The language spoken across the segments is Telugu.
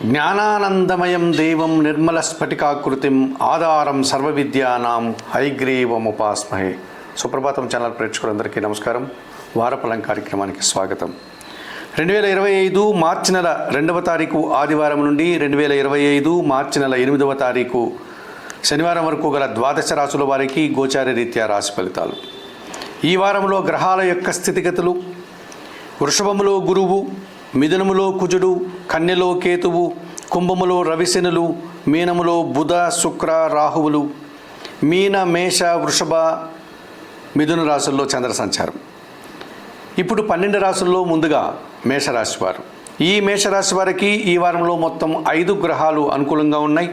జ్ఞానానందమయం దేవం నిర్మల స్ఫటికాకృతిం ఆధారం సర్వ విద్యానాం హైగ్రీవముపాస్మహే. సుప్రభాతం ఛానల్ ప్రేక్షకులందరికీ నమస్కారం. వారఫలం కార్యక్రమానికి స్వాగతం. రెండు వేల ఇరవై ఐదు మార్చి నెల రెండవ తారీఖు ఆదివారం నుండి రెండు వేల ఇరవై ఐదు మార్చి నెల ఎనిమిదవ తారీఖు శనివారం వరకు గల ద్వాదశ రాశుల వారికి గోచార రీత్యా రాశి ఫలితాలు. ఈ వారంలో గ్రహాల యొక్క స్థితిగతులు వృషభములో గురువు మిథునములో కుజుడు కన్యలో కేతువు కుంభములో రవిశనులు మీనములో బుధ శుక్ర రాహువులు మీన మేష వృషభ మిథున రాశుల్లో చంద్ర సంచారం. ఇప్పుడు పన్నెండు రాశుల్లో ముందుగా మేషరాశి వారు. ఈ మేషరాశి వారికి ఈ వారంలో మొత్తం ఐదు గ్రహాలు అనుకూలంగా ఉన్నాయి.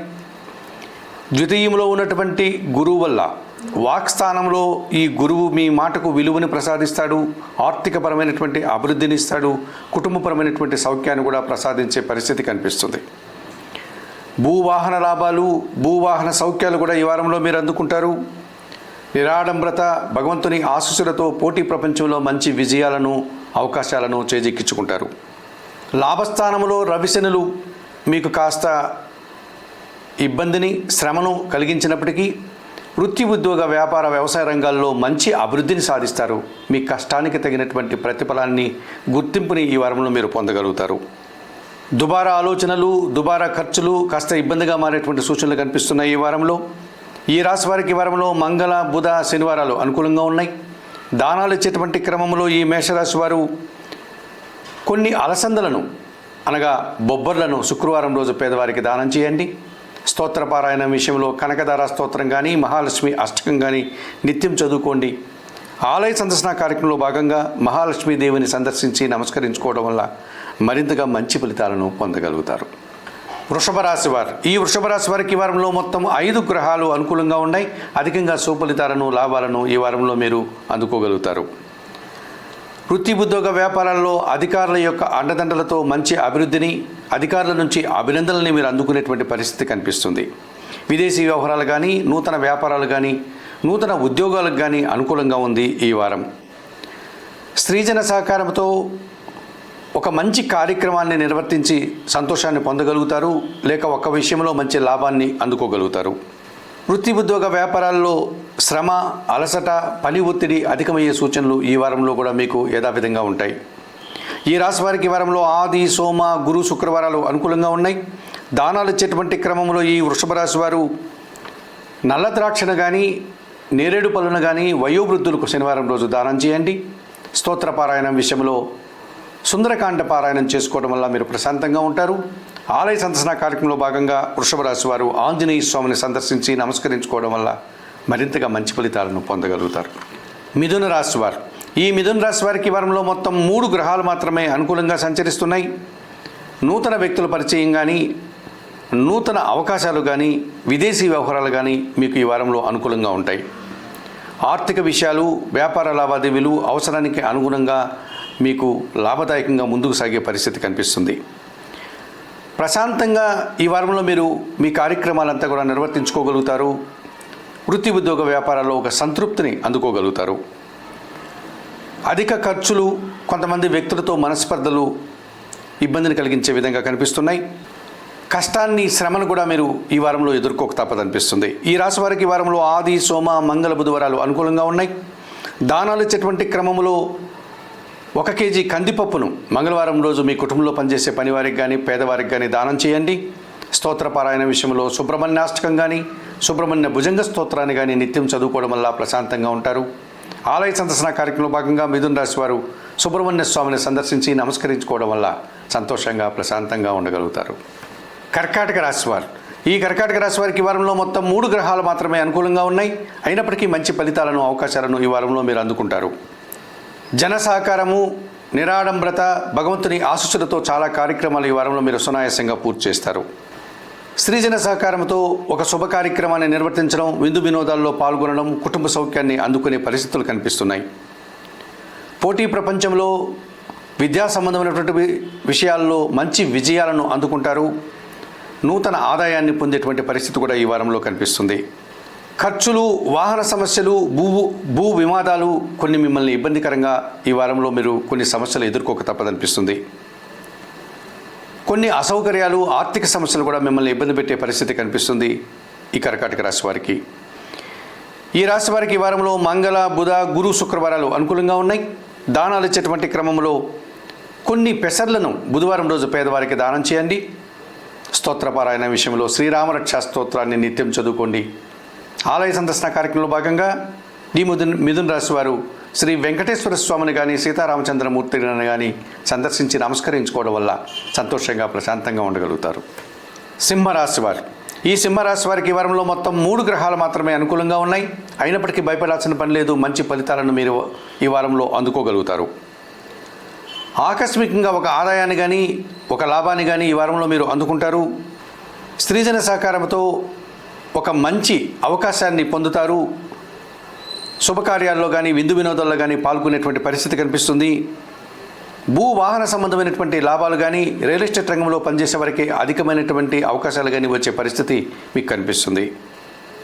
ద్వితీయంలో ఉన్నటువంటి గురువు వల్ల వాక్స్థానంలో ఈ గురువు మీ మాటకు విలువని ప్రసాదిస్తాడు ఆర్థికపరమైనటువంటి అభివృద్ధిని ఇస్తాడు కుటుంబపరమైనటువంటి సౌఖ్యాన్ని కూడా ప్రసాదించే పరిస్థితి కనిపిస్తుంది. భూవాహన లాభాలు భూవాహన సౌఖ్యాలు కూడా ఈ వారంలో మీరు అందుకుంటారు. నిరాడంబ్రత భగవంతుని ఆశీస్సులతో పోటీ ప్రపంచంలో మంచి విజయాలను అవకాశాలను చేజిక్కించుకుంటారు. లాభస్థానంలో రవిశనులు మీకు కాస్త ఇబ్బందిని శ్రమను కలిగించినప్పటికీ వృత్తి ఉద్యోగ వ్యాపార వ్యవసాయ రంగాల్లో మంచి అభివృద్ధిని సాధిస్తారు. మీ కష్టానికి తగినటువంటి ప్రతిఫలాన్ని గుర్తింపుని ఈ వారంలో మీరు పొందగలుగుతారు. దుబారా ఆలోచనలు దుబారా ఖర్చులు కాస్త ఇబ్బందిగా మారేటువంటి సూచనలు కనిపిస్తున్నాయి ఈ వారంలో. ఈ రాశి వారికి వారంలో మంగళ బుధ శనివారాలు అనుకూలంగా ఉన్నాయి. దానాలు ఇచ్చేటువంటి క్రమంలో ఈ మేషరాశి వారు కొన్ని అలసందలను అనగా బొబ్బర్లను శుక్రవారం రోజు పేదవారికి దానం చేయండి. స్తోత్రపారాయణ విషయంలో కనకదార స్తోత్రం కానీ మహాలక్ష్మి అష్టకం కానీ నిత్యం చదువుకోండి. ఆలయ సందర్శన కార్యక్రమంలో భాగంగా మహాలక్ష్మీ దేవిని సందర్శించి నమస్కరించుకోవడం వల్ల మరింతగా మంచి ఫలితాలను పొందగలుగుతారు. వృషభ రాశి వారు. ఈ వృషభ రాశి వారికి ఈ వారంలో మొత్తం ఐదు గ్రహాలు అనుకూలంగా ఉన్నాయి. అధికంగా సుఫలితాలను లాభాలను ఈ వారంలో మీరు అందుకోగలుగుతారు. వృత్తి ఉద్యోగ వ్యాపారాల్లో అధికారుల యొక్క అండదండలతో మంచి అభివృద్ధిని అధికారుల నుంచి అభినందనల్ని మీరు అందుకునేటువంటి పరిస్థితి కనిపిస్తుంది. విదేశీ వ్యవహారాలు కానీ నూతన వ్యాపారాలు కానీ నూతన ఉద్యోగాలకు కానీ అనుకూలంగా ఉంది ఈ వారం. స్త్రీజన సహకారంతో ఒక మంచి కార్యక్రమాన్ని నిర్వర్తించి సంతోషాన్ని పొందగలుగుతారు లేక ఒక విషయంలో మంచి లాభాన్ని అందుకోగలుగుతారు. వృత్తి ఉద్యోగ వ్యాపారాల్లో శ్రమ అలసట పని ఒత్తిడి అధికమయ్యే సూచనలు ఈ వారంలో కూడా మీకు యథావిధంగా ఉంటాయి. ఈ రాశి వారికి వారంలో ఆది సోమ గురు శుక్రవారాలు అనుకూలంగా ఉన్నాయి. దానాలు ఇచ్చేటువంటి క్రమంలో ఈ వృషభ రాశి వారు నల్ల ద్రాక్షను కానీ నేరేడు పళ్ళను కానీ వయోవృద్ధులకు శనివారం రోజు దానం చేయండి. స్తోత్ర పారాయణం విషయంలో సుందరకాండ పారాయణం చేసుకోవడం వల్ల మీరు ప్రశాంతంగా ఉంటారు. ఆలయ సందర్శన కార్యక్రమంలో భాగంగా వృషభ రాశి వారు ఆంజనేయ స్వామిని సందర్శించి నమస్కరించుకోవడం వల్ల మరింతగా మంచి ఫలితాలను పొందగలుగుతారు. మిథున రాశి వారు. ఈ మిథున రాశి వారికి వారంలో మొత్తం మూడు గ్రహాలు మాత్రమే అనుకూలంగా సంచరిస్తున్నాయి. నూతన వ్యక్తుల పరిచయం కానీ నూతన అవకాశాలు కానీ విదేశీ వ్యవహారాలు కానీ మీకు ఈ వారంలో అనుకూలంగా ఉంటాయి. ఆర్థిక విషయాలు వ్యాపార లావాదేవీలు అవసరానికి అనుగుణంగా మీకు లాభదాయకంగా ముందుకు సాగే పరిస్థితి కనిపిస్తుంది. ప్రశాంతంగా ఈ వారంలో మీరు మీ కార్యక్రమాలంతా కూడా నిర్వర్తించుకోగలుగుతారు. వృత్తి ఉద్యోగ వ్యాపారాల్లో ఒక సంతృప్తిని అందుకోగలుగుతారు. అధిక ఖర్చులు కొంతమంది వ్యక్తులతో మనస్పర్ధలు ఇబ్బందిని కలిగించే విధంగా కనిపిస్తున్నాయి. కష్టాన్ని శ్రమను కూడా మీరు ఈ వారంలో ఎదుర్కోక తప్పదనిపిస్తుంది. ఈ రాశి వారికి ఈ వారంలో ఆది సోమ మంగళ బుధవారాలు అనుకూలంగా ఉన్నాయి. దానాలు ఇచ్చేటువంటి క్రమంలో ఒక కేజీ కందిపప్పును మంగళవారం రోజు మీ కుటుంబంలో పనిచేసే పనివారికి కానీ పేదవారికి కానీ దానం చేయండి. స్తోత్రపారాయణ విషయంలో సుబ్రహ్మణ్యాష్టకం కానీ సుబ్రహ్మణ్య భుజంగ స్తోత్రాన్ని కానీ నిత్యం చదువుకోవడం వల్ల ప్రశాంతంగా ఉంటారు. ఆలయ సందర్శన కార్యక్రమంలో భాగంగా మిథున్ రాశి వారు సుబ్రహ్మణ్య స్వామిని సందర్శించి నమస్కరించుకోవడం వల్ల సంతోషంగా ప్రశాంతంగా ఉండగలుగుతారు. కర్కాటక రాశివారు ఈ కర్కాటక రాశి వారికి వారంలో మొత్తం మూడు గ్రహాలు మాత్రమే అనుకూలంగా ఉన్నాయి. అయినప్పటికీ మంచి ఫలితాలను అవకాశాలను ఈ వారంలో మీరు అందుకుంటారు. జన సహకారము నిరాడంబ్రత భగవంతుని ఆశస్సులతో చాలా కార్యక్రమాలు ఈ వారంలో మీరు సునాయాసంగా పూర్తి చేస్తారు. స్త్రీజన సహకారంతో ఒక శుభ కార్యక్రమాన్ని నిర్వర్తించడం విందు వినోదాల్లో పాల్గొనడం కుటుంబ సౌఖ్యాన్ని అందుకునే పరిస్థితులు కనిపిస్తున్నాయి. పోటీ ప్రపంచంలో విద్యా సంబంధమైనటువంటి విషయాల్లో మంచి విజయాలను అందుకుంటారు. నూతన ఆదాయాన్ని పొందేటువంటి పరిస్థితి కూడా ఈ వారంలో కనిపిస్తుంది. ఖర్చులు వాహన సమస్యలు భూ భూ వివాదాలు కొన్ని మిమ్మల్ని ఇబ్బందికరంగా ఈ వారంలో మీరు కొన్ని సమస్యలు ఎదుర్కోక తప్పదనిపిస్తుంది. కొన్ని అసౌకర్యాలు ఆర్థిక సమస్యలు కూడా మిమ్మల్ని ఇబ్బంది పెట్టే పరిస్థితి కనిపిస్తుంది ఈ కర్కాటక రాశి వారికి. ఈ రాశి వారికి ఈ వారంలో మంగళ బుధ గురు శుక్రవారాలు అనుకూలంగా ఉన్నాయి. దానాలు ఇచ్చేటువంటి క్రమంలో కొన్ని పెసర్లను బుధవారం రోజు పేదవారికి దానం చేయండి. స్తోత్రపారాయణ విషయంలో శ్రీరామరక్ష స్తోత్రాన్ని నిత్యం చదువుకోండి. ఆలయ సందర్శన కార్యక్రమంలో భాగంగా ఈ మిథున్ మిథున్ రాశి వారు శ్రీ వెంకటేశ్వర స్వామిని కానీ సీతారామచంద్రమూర్తిని కానీ సందర్శించి నమస్కరించుకోవడం వల్ల సంతోషంగా ప్రశాంతంగా ఉండగలుగుతారు. సింహరాశి వారు ఈ సింహరాశి వారికి ఈ వారంలో మొత్తం మూడు గ్రహాలు మాత్రమే అనుకూలంగా ఉన్నాయి. అయినప్పటికీ భయపడాల్సిన పని లేదు. మంచి ఫలితాలను మీరు ఈ వారంలో అందుకోగలుగుతారు. ఆకస్మికంగా ఒక ఆదాయాన్ని కానీ ఒక లాభాన్ని కానీ ఈ వారంలో మీరు అందుకుంటారు. స్త్రీజన సహకారంతో ఒక మంచి అవకాశాన్ని పొందుతారు. శుభకార్యాల్లో కానీ విందు వినోదాల్లో కానీ పాల్గొనేటువంటి పరిస్థితి కనిపిస్తుంది. భూ వాహన సంబంధమైనటువంటి లాభాలు కానీ రియల్ ఎస్టేట్ రంగంలో పనిచేసే వారికి అధికమైనటువంటి అవకాశాలు కానీ వచ్చే పరిస్థితి మీకు కనిపిస్తుంది.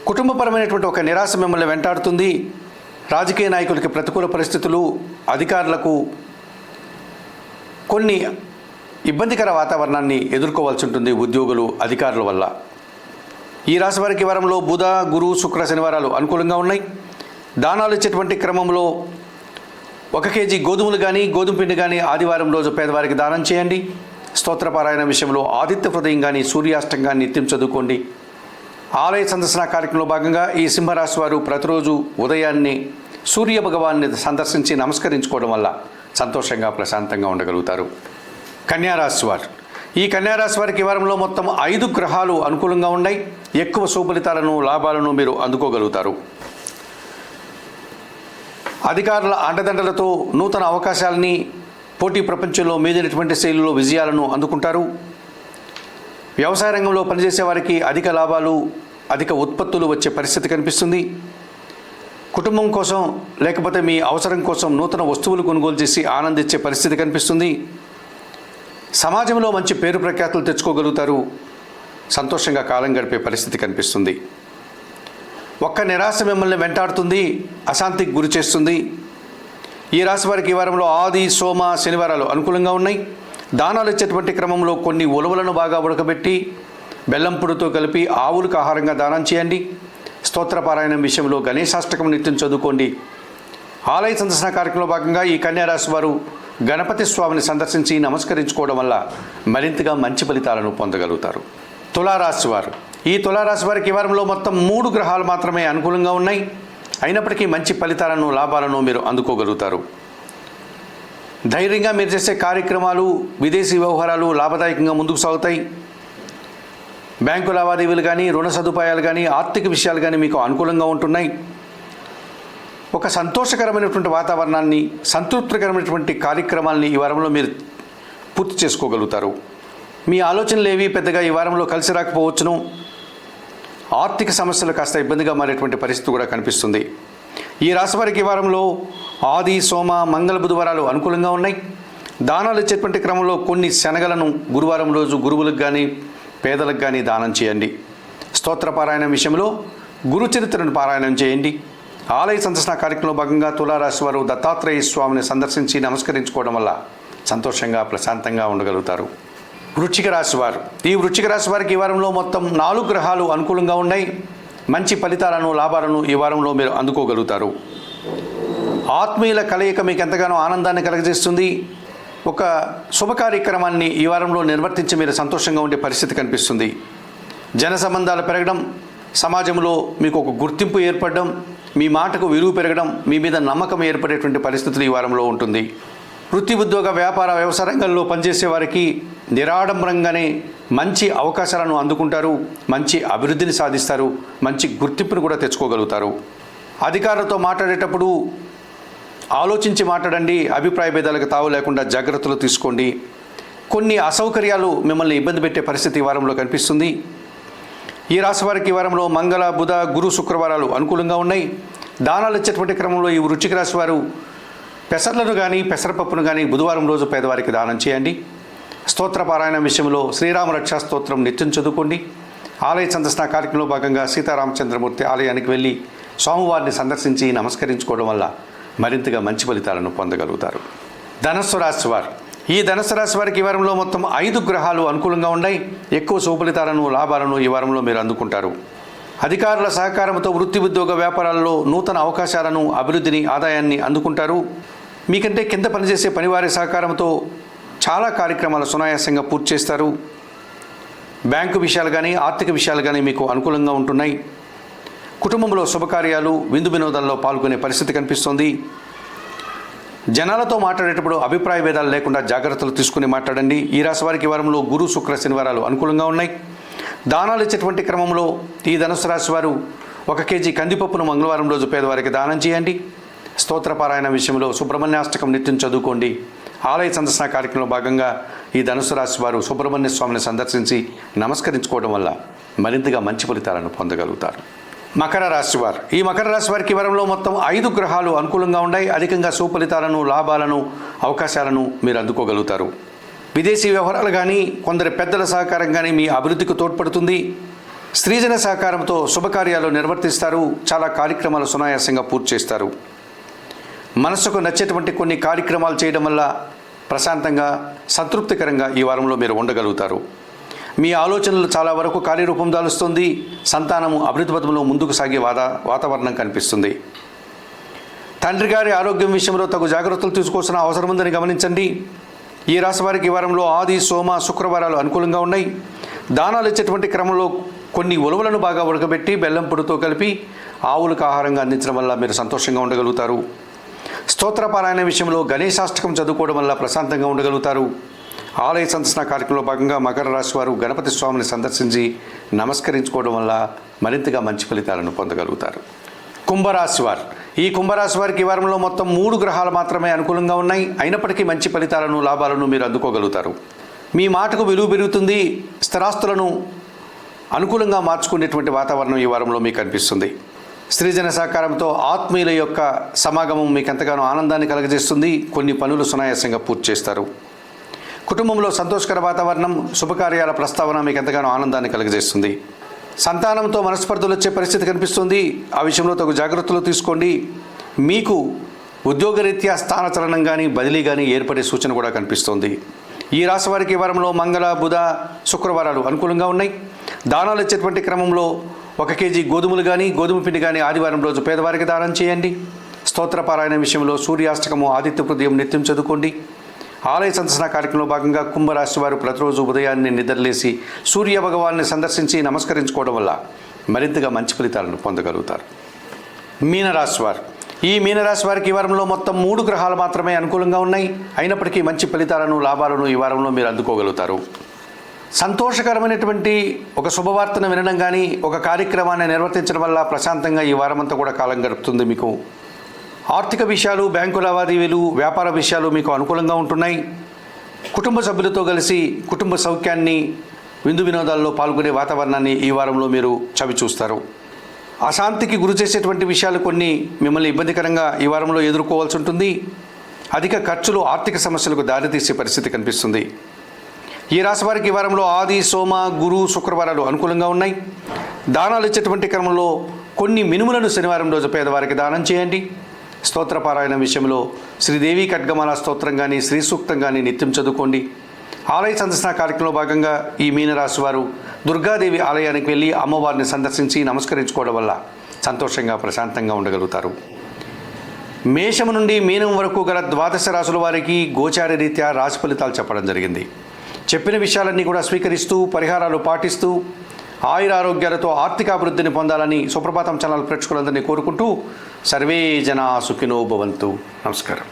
కుటుంబపరమైనటువంటి ఒక నిరాశ మిమ్మల్ని వెంటాడుతుంది. రాజకీయ నాయకులకి ప్రతికూల పరిస్థితులు అధికారులకు కొన్ని ఇబ్బందికర వాతావరణాన్ని ఎదుర్కోవాల్సి ఉంటుంది ఉద్యోగులు అధికారుల వల్ల. ఈ రాశి వారికి వారంలో బుధ గురు శుక్ర శనివారాలు అనుకూలంగా ఉన్నాయి. దానాలు ఇచ్చేటువంటి క్రమంలో ఒక కేజీ గోధుమలు కానీ గోధుమ పిండి కానీ ఆదివారం రోజు పేదవారికి దానం చేయండి. స్తోత్రపారాయణ విషయంలో ఆదిత్య హృదయం కానీ సూర్యాష్టంగాన్ని నిత్యం చదువుకోండి. ఆలయ సందర్శన కార్యక్రమంలో భాగంగా ఈ సింహరాశి వారు ప్రతిరోజు ఉదయాన్నే సూర్య భగవాన్ని సందర్శించి నమస్కరించుకోవడం వల్ల సంతోషంగా ప్రశాంతంగా ఉండగలుగుతారు. కన్యారాశి వారు. ఈ కన్యారాశి వారికి వారంలో మొత్తం ఐదు గ్రహాలు అనుకూలంగా ఉన్నాయి. ఎక్కువ సుఫలితాలను లాభాలను మీరు అందుకోగలుగుతారు. అధికారుల అండదండలతో నూతన అవకాశాలని పోటీ ప్రపంచంలో మీదైనటువంటి శైలిలో విజయాలను అందుకుంటారు. వ్యవసాయ రంగంలో పనిచేసే వారికి అధిక లాభాలు అధిక ఉత్పత్తులు వచ్చే పరిస్థితి కనిపిస్తుంది. కుటుంబం కోసం లేకపోతే మీ అవసరం కోసం నూతన వస్తువులు కొనుగోలు చేసి ఆనందించే పరిస్థితి కనిపిస్తుంది. సమాజంలో మంచి పేరు ప్రఖ్యాతులు తెచ్చుకోగలుగుతారు. సంతోషంగా కాలం గడిపే పరిస్థితి కనిపిస్తుంది. ఒక్క నిరాశ మిమ్మల్ని వెంటాడుతుంది అశాంతికి గురి చేస్తుంది. ఈ రాశి వారికి ఈ వారంలో ఆది సోమ శనివారాలు అనుకూలంగా ఉన్నాయి. దానాలు ఇచ్చేటువంటి క్రమంలో కొన్ని ఉలవలను బాగా ఉడకబెట్టి బెల్లం పొడితో కలిపి ఆవులకు ఆహారంగా దానం చేయండి. స్తోత్రపారాయణం విషయంలో గణేశాష్టకం నిత్యం చదువుకోండి. ఆలయ సందర్శన కార్యక్రమంలో భాగంగా ఈ కన్యారాశి వారు గణపతి స్వామిని సందర్శించి నమస్కరించుకోవడం వల్ల మరింతగా మంచి ఫలితాలను పొందగలుగుతారు. తులారాశి వారు. ఈ తులారాశి వారికి ఈ వారంలో మొత్తం మూడు గ్రహాలు మాత్రమే అనుకూలంగా ఉన్నాయి. అయినప్పటికీ మంచి ఫలితాలను లాభాలను మీరు అందుకోగలుగుతారు. ధైర్యంగా మీరు చేసే కార్యక్రమాలు విదేశీ వ్యవహారాలు లాభదాయకంగా ముందుకు సాగుతాయి. బ్యాంకు లావాదేవీలు కానీ రుణ సదుపాయాలు కానీ ఆర్థిక విషయాలు కానీ మీకు అనుకూలంగా ఉంటున్నాయి. ఒక సంతోషకరమైనటువంటి వాతావరణాన్ని సంతృప్తికరమైనటువంటి కార్యక్రమాల్ని ఈ వారంలో మీరు పూర్తి చేసుకోగలుగుతారు. మీ ఆలోచనలు ఏవి పెద్దగా ఈ వారంలో కలిసి రాకపోవచ్చును? ఆర్థిక సమస్యలు కాస్త ఇబ్బందిగా మారేటువంటి పరిస్థితి కూడా కనిపిస్తుంది. ఈ రాశివారికి ఈ వారంలో ఆది సోమ మంగళ బుధవారాలు అనుకూలంగా ఉన్నాయి. దానాలు ఇచ్చేటువంటి క్రమంలో కొన్ని శనగలను గురువారం రోజు గురువులకు కానీ పేదలకు కానీ దానం చేయండి. స్తోత్ర పారాయణం విషయంలో గురు చరిత్రను పారాయణం చేయండి. ఆలయ సందర్శన కార్యక్రమంలో భాగంగా తులారాశి వారు దత్తాత్రేయ స్వామిని సందర్శించి నమస్కరించుకోవడం వల్ల సంతోషంగా ప్రశాంతంగా ఉండగలుగుతారు. వృచ్చిక రాశి వారు. ఈ వృచ్చిక రాశి వారికి ఈ వారంలో మొత్తం నాలుగు గ్రహాలు అనుకూలంగా ఉన్నాయి. మంచి ఫలితాలను లాభాలను ఈ వారంలో మీరు అందుకోగలుగుతారు. ఆత్మీయుల కలయిక మీకు ఎంతగానో ఆనందాన్ని కలగజేస్తుంది. ఒక శుభ కార్యక్రమాన్ని ఈ వారంలో నిర్వర్తించి మీరు సంతోషంగా ఉండే పరిస్థితి కనిపిస్తుంది. జన సంబంధాలు పెరగడం సమాజంలో మీకు ఒక గుర్తింపు ఏర్పడడం మీ మాటకు విలువ పెరగడం మీ మీద నమ్మకం ఏర్పడేటువంటి పరిస్థితులు ఈ వారంలో ఉంటుంది. వృత్తి ఉద్యోగ వ్యాపార వ్యవసాయ రంగంలో పనిచేసే వారికి నిరాడంబరంగానే మంచి అవకాశాలను అందుకుంటారు మంచి అభివృద్ధిని సాధిస్తారు మంచి గుర్తింపును కూడా తెచ్చుకోగలుగుతారు. అధికారులతో మాట్లాడేటప్పుడు ఆలోచించి మాట్లాడండి అభిప్రాయ భేదాలకు తావు లేకుండా జాగ్రత్తలు తీసుకోండి. కొన్ని అసౌకర్యాలు మిమ్మల్ని ఇబ్బంది పెట్టే పరిస్థితి ఈ వారంలో కనిపిస్తుంది. ఈ రాశి వారికి ఈ వారంలో మంగళ బుధ గురు శుక్రవారాలు అనుకూలంగా ఉన్నాయి. దానాలు ఇచ్చేటువంటి క్రమంలో ఈ వృచ్చిక రాశి వారు పెసర్లను కానీ పెసరపప్పును కానీ బుధవారం రోజు పేదవారికి దానం చేయండి. స్తోత్ర పారాయణ విషయంలో శ్రీరామ రక్షా స్తోత్రం నిత్యం చదువుకోండి. ఆలయ సందర్శన కార్యక్రమంలో భాగంగా సీతారామచంద్రమూర్తి ఆలయానికి వెళ్ళి స్వామివారిని సందర్శించి నమస్కరించుకోవడం వల్ల మరింతగా మంచి ఫలితాలను పొందగలుగుతారు. ధనస్సు రాశి వారు. ఈ ధనస్సు రాశి వారికి ఈ వారంలో మొత్తం ఐదు గ్రహాలు అనుకూలంగా ఉన్నాయి. ఎక్కువ సుఫలితాలను లాభాలను ఈ వారంలో మీరు అందుకుంటారు. అధికారుల సహకారంతో వృత్తి ఉద్యోగ వ్యాపారాల్లో నూతన అవకాశాలను అభివృద్ధిని ఆదాయాన్ని అందుకుంటారు. మీకంటే కింద పనిచేసే పనివారి సహకారంతో చాలా కార్యక్రమాలు సునాయాసంగా పూర్తి చేస్తారు. బ్యాంకు విషయాలు కానీ ఆర్థిక విషయాలు కానీ మీకు అనుకూలంగా ఉంటున్నాయి. కుటుంబంలో శుభకార్యాలు విందు వినోదాల్లో పాల్గొనే పరిస్థితి కనిపిస్తోంది. జనాలతో మాట్లాడేటప్పుడు అభిప్రాయ భేదాలు లేకుండా జాగ్రత్తలు తీసుకుని మాట్లాడండి. ఈ రాశి వారికి వారంలో గురు శుక్ర శనివారాలు అనుకూలంగా ఉన్నాయి. దానాలు ఇచ్చేటువంటి క్రమంలో ఈ ధనుసు రాశి వారు ఒక కేజీ కందిపప్పును మంగళవారం రోజు పేదవారికి దానం చేయండి. స్తోత్రపారాయణ విషయంలో సుబ్రహ్మణ్యాష్టకం నిత్యం చదువుకోండి. ఆలయ సందర్శన కార్యక్రమంలో భాగంగా ఈ ధనుసు రాశి వారు సుబ్రహ్మణ్య స్వామిని సందర్శించి నమస్కరించుకోవడం వల్ల మరింతగా మంచి ఫలితాలను పొందగలుగుతారు. మకర రాశి వారు. ఈ మకర రాశి వారికి వరంలో మొత్తం ఐదు గ్రహాలు అనుకూలంగా ఉన్నాయి. అధికంగా సుఫలితాలను లాభాలను అవకాశాలను మీరు అందుకోగలుగుతారు. విదేశీ వ్యవహారాలు కానీ కొందరి పెద్దల సహకారం కానీ మీ అభివృద్ధికి తోడ్పడుతుంది. స్త్రీజన సహకారంతో శుభకార్యాలు నిర్వర్తిస్తారు. చాలా కార్యక్రమాలు సునాయాసంగా పూర్తి చేస్తారు. మనసుకు నచ్చేటువంటి కొన్ని కార్యక్రమాలు చేయడం వల్ల ప్రశాంతంగా సంతృప్తికరంగా ఈ వారంలో మీరు ఉండగలుగుతారు. మీ ఆలోచనలు చాలా వరకు కార్యరూపం దాలుస్తుంది. సంతానము అభివృద్ధి పథంలో ముందుకు సాగే వాతా వాతావరణం కనిపిస్తుంది. తండ్రి గారి ఆరోగ్యం విషయంలో తగు జాగ్రత్తలు తీసుకోవాల్సిన అవసరం ఉందని గమనించండి. ఈ రాశి వారికి ఈ వారంలో ఆది సోమ శుక్రవారాలు అనుకూలంగా ఉన్నాయి. దానాలు ఇచ్చేటువంటి క్రమంలో కొన్ని ఉలవలను బాగా ఉడకబెట్టి బెల్లం పొడితో కలిపి ఆవులకు ఆహారంగా అందించడం వల్ల మీరు సంతోషంగా ఉండగలుగుతారు. స్తోత్రపారాయణ విషయంలో గణేశాష్టకం చదువుకోవడం వల్ల ప్రశాంతంగా ఉండగలుగుతారు. ఆలయ సందర్శన కార్యక్రమంలో భాగంగా మకర రాశి వారు గణపతి స్వామిని సందర్శించి నమస్కరించుకోవడం వల్ల మరింతగా మంచి ఫలితాలను పొందగలుగుతారు. కుంభరాశి వారు. ఈ కుంభరాశి వారికి ఈ వారంలో మొత్తం మూడు గ్రహాలు మాత్రమే అనుకూలంగా ఉన్నాయి. అయినప్పటికీ మంచి ఫలితాలను లాభాలను మీరు అందుకోగలుగుతారు. మీ మాటకు విలువ పెరుగుతుంది. స్థిరాస్తులను అనుకూలంగా మార్చుకునేటువంటి వాతావరణం ఈ వారంలో మీకు కనిపిస్తుంది. స్త్రీజన సహకారంతో ఆత్మీయుల యొక్క సమాగమం మీకు ఎంతగానో ఆనందాన్ని కలగజేస్తుంది. కొన్ని పనులు సునాయాసంగా పూర్తి చేస్తారు. కుటుంబంలో సంతోషకర వాతావరణం శుభకార్యాల ప్రస్తావన మీకు ఎంతగానో ఆనందాన్ని కలుగజేస్తుంది. సంతానంతో మనస్పర్ధలు వచ్చే పరిస్థితి కనిపిస్తుంది. ఆ విషయంలో తగు జాగ్రత్తలు తీసుకోండి. మీకు ఉద్యోగరీత్యా స్థానచలనం కానీ బదిలీ కానీ ఏర్పడే సూచన కూడా కనిపిస్తుంది. ఈ రాశి వారికి వారంలో మంగళ బుధ శుక్రవారాలు అనుకూలంగా ఉన్నాయి. దానాలు ఇచ్చేటువంటి క్రమంలో ఒక కేజీ గోధుమలు కానీ గోధుమ పిండి కానీ ఆదివారం రోజు పేదవారికి దానం చేయండి. స్తోత్రపారాయణ విషయంలో సూర్యాష్టకము ఆదిత్య హృదయం నిత్యం చదువుకోండి. ఆలయ సందర్శన కార్యక్రమంలో భాగంగా కుంభరాశి వారు ప్రతిరోజు ఉదయాన్నే నిద్రలేసి సూర్య భగవాన్ని సందర్శించి నమస్కరించుకోవడం వల్ల మరింతగా మంచి ఫలితాలను పొందగలుగుతారు. మీనరాశి వారు. ఈ మీనరాశి వారికి ఈ వారంలో మొత్తం మూడు గ్రహాలు మాత్రమే అనుకూలంగా ఉన్నాయి. అయినప్పటికీ మంచి ఫలితాలను లాభాలను ఈ వారంలో మీరు అందుకోగలుగుతారు. సంతోషకరమైనటువంటి ఒక శుభవార్తను వినడం కానీ ఒక కార్యక్రమాన్ని నిర్వర్తించడం వల్ల ప్రశాంతంగా ఈ వారమంతా కూడా కాలం గడుపుతుంది మీకు. ఆర్థిక విషయాలు బ్యాంకు లావాదేవీలు వ్యాపార విషయాలు మీకు అనుకూలంగా ఉంటున్నాయి. కుటుంబ సభ్యులతో కలిసి కుటుంబ సౌఖ్యాన్ని విందు వినోదాల్లో పాల్గొనే వాతావరణాన్ని ఈ వారంలో మీరు చవి చూస్తారు. అశాంతికి గురి చేసేటువంటి విషయాలు కొన్ని మిమ్మల్ని ఇబ్బందికరంగా ఈ వారంలో ఎదుర్కోవాల్సి ఉంటుంది. అధిక ఖర్చులు ఆర్థిక సమస్యలకు దారితీసే పరిస్థితి కనిపిస్తుంది. ఈ రాశి వారికి ఈ వారంలో ఆది సోమ గురు శుక్రవారాలు అనుకూలంగా ఉన్నాయి. దానాలు ఇచ్చేటువంటి క్రమంలో కొన్ని మినుములను శనివారం రోజు పేదవారికి దానం చేయండి. స్తోత్రపారాయణ విషయంలో శ్రీదేవి ఖడ్గమాల స్తోత్రం కానీ శ్రీ సూక్తం కానీ నిత్యం చదువుకోండి. ఆలయ సందర్శన కార్యక్రమంలో భాగంగా ఈ మీనరాశి వారు దుర్గాదేవి ఆలయానికి వెళ్ళి అమ్మవారిని సందర్శించి నమస్కరించుకోవడం వల్ల సంతోషంగా ప్రశాంతంగా ఉండగలుగుతారు. మేషం నుండి మీనం వరకు గల ద్వాదశ రాశుల వారికి గోచార రీత్యా రాశి ఫలితాలు చెప్పడం జరిగింది. చెప్పిన విషయాలన్నీ కూడా స్వీకరిస్తూ పరిహారాలు పాటిస్తూ ఆయురారోగ్యాలతో ఆర్థికాభివృద్ధిని పొందాలని సుప్రభాతం ఛానల్ ప్రేక్షకులందరినీ కోరుకుంటూ సర్వే జనా సుఖినో భవంతు. నమస్కారం.